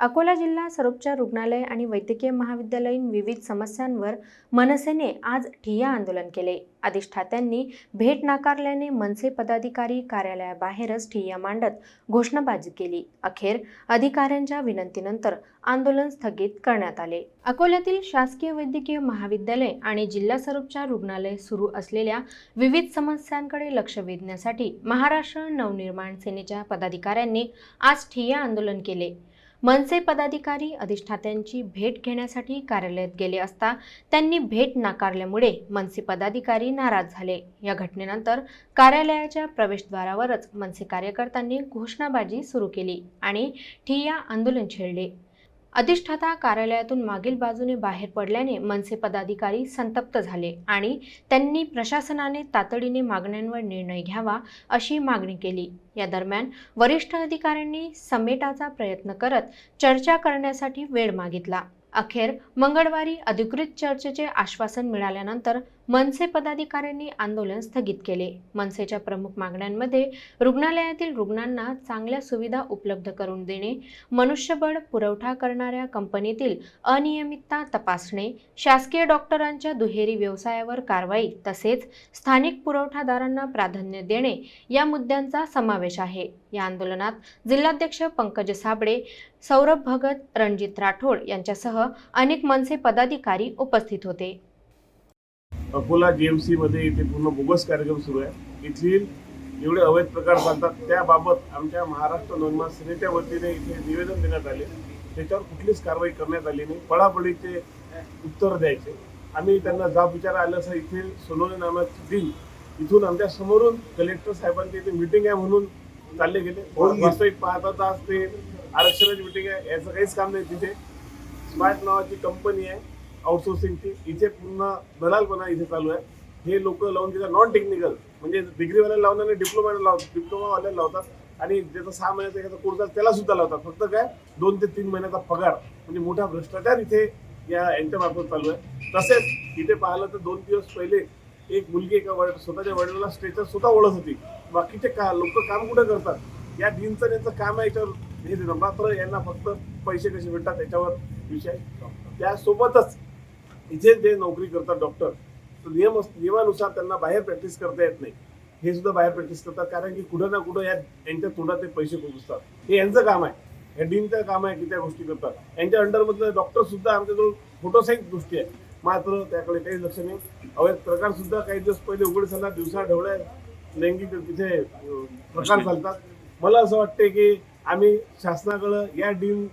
अकोला जिल्हा सरोपचार रुग्णालय आणि वैद्यकीय महाविद्यालयीन विविध समस्यांवर मनसेने आज ठिय्या आंदोलन केले. अधिष्ठात्यांनी भेट नाकारल्याने मनसे पदाधिकारी कार्यालयाबाहेरच ठिय्या मांडत घोषणाबाजी केली. अखेर अधिकाऱ्यांच्या विनंतीनंतर आंदोलन स्थगित करण्यात आले. अकोल्यातील शासकीय वैद्यकीय महाविद्यालय आणि जिल्हा सरोपचार रुग्णालय सुरू असलेल्या विविध समस्यांकडे लक्ष वेधण्यासाठी महाराष्ट्र नवनिर्माण सेनेच्या पदाधिकाऱ्यांनी आज ठिय्या आंदोलन केले. मनसे पदाधिकारी अधिष्ठात्यांची भेट घेण्यासाठी कार्यालयात गेले असता त्यांनी भेट नाकारल्यामुळे मनसे पदाधिकारी नाराज झाले. या घटनेनंतर कार्यालयाच्या प्रवेशद्वारावरच मनसे कार्यकर्त्यांनी घोषणाबाजी सुरू केली आणि ठिय्या आंदोलन छेडले. अधिष्ठाता कार्यालयातून मागील बाजूने बाहेर पडल्याने मनसे पदाधिकारी संतप्त झाले आणि त्यांनी प्रशासनाने तातडीने मागण्यांवर निर्णय घ्यावा अशी मागणी केली. या दरम्यान वरिष्ठ अधिकाऱ्यांनी समेटाचा प्रयत्न करत चर्चा करण्यासाठी वेळ मागितला. अखेर मंगळवारी अधिकृत चर्चेचे आश्वासन मिळाल्यानंतर मनसे पदाधिकाऱ्यांनी आंदोलन स्थगित केले. मनसेच्या प्रमुख मागण्यांमध्ये रुग्णालयातील रुग्णांना चांगल्या सुविधा उपलब्ध करून देणे मनुष्यबळ पुरवठा करणाऱ्या कंपनीतील अनियमितता तपासणे शासकीय डॉक्टरांच्या दुहेरी व्यवसायावर कारवाई तसेच स्थानिक पुरवठादारांना प्राधान्य देणे या मुद्द्यांचा समावेश आहे. या आंदोलनात जिल्हाध्यक्ष पंकज साबळे सौरभ भगत रणजित राठोड यांच्यासह अनेक मनसे पदाधिकारी उपस्थित होते. अकोला जीएमसी मध्ये इथे पूर्ण बोगस कार्यक्रम सुरू आहे. इथली एवढे अवैध प्रकार चालतात त्याबाबत आमच्या महाराष्ट्र नवनिर्माण सेनेच्या वतीने इथे निवेदन देण्यात आले. त्याच्यावर कुठलीच कारवाई करण्यात आली नाही. पडापडीचे उत्तर द्यायचे. आम्ही त्यांना जाब विचारा आलं असं इथे सोनवणे नावाची टीम इथून आमच्या समोरून कलेक्टर साहेबांची इथे मिटिंग आहे म्हणून चालले गेले. वास्तविक पाहता आज ते आरक्षणाची मिटिंग आहे. याचं काहीच काम नाही तिथे. स्मार्ट नावाची कंपनी आहे. आउटसोर्सिंगची इथे पूर्ण दलालपणा इथे चालू आहे. हे लोक लावून तिथं नॉन टेक्निकल म्हणजे डिग्रीवाल्याला लावणार आणि डिप्लोमा लावतात डिप्लोमावाल्याला लावतात. आणि ज्याचा सहा महिन्याचा एखादा कोर्स आहे त्याला सुद्धा लावतात. फक्त काय? दोन ते तीन महिन्याचा पगार म्हणजे मोठा भ्रष्टाचार इथे या यांच्या मार्फत चालू आहे. तसेच इथे पाहिलं तर दोन दिवस पहिले एक मुलगी एका वड स्वतःच्या वडिलांना स्ट्रेचर स्वतः ओढत होती. बाकीचे का लोक काम कुठं करतात? या डीनचं त्यांचं काम आहे याच्यावर हे मात्र यांना फक्त पैसे कसे भेटतात त्याच्यावर विषय. त्यासोबतच इथे जे नोकरी करतात डॉक्टर तर नियम नियमानुसार त्यांना बाहेर प्रॅक्टिस करता येत नाही. हे सुद्धा बाहेर प्रॅक्टिस करतात कारण की कुठं ना कुठं या यांच्या तोंडात ते पैसे पोहोचतात हे यांचं काम आहे. या डीनचं काम आहे की त्या गोष्टी करतात. यांच्या अंडरमधले डॉक्टर सुद्धा आमच्याजवळ फोटोसाईट गोष्टी आहे. मात्र त्याकडे काही लक्ष नाही. अवैध प्रकार सुद्धा काही दिवस पहिले उघड झाला. दिवसा ढवळ्या लैंगिक तिथे प्रकार चालतात मला असं वाटते की आम्ही शासनाकडं या डीन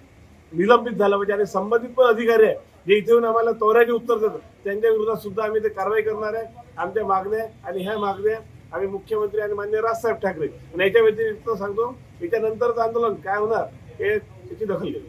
निलंबित झाला पाहिजे. आणि संबंधित पण अधिकारी आहे जे इथे येऊन आम्हाला तोऱ्याचे उत्तर देतात. त्यांच्या विरोधात सुद्धा आम्ही ते कारवाई करणार आहे. आमच्या मागण्या आणि ह्या मागण्या आम्ही मुख्यमंत्री आणि मान्य राजसाहेब ठाकरे आणि याच्या व्यतिरिक्त सांगतो. याच्यानंतरचं आंदोलन काय होणार हे त्याची दखल घेऊ.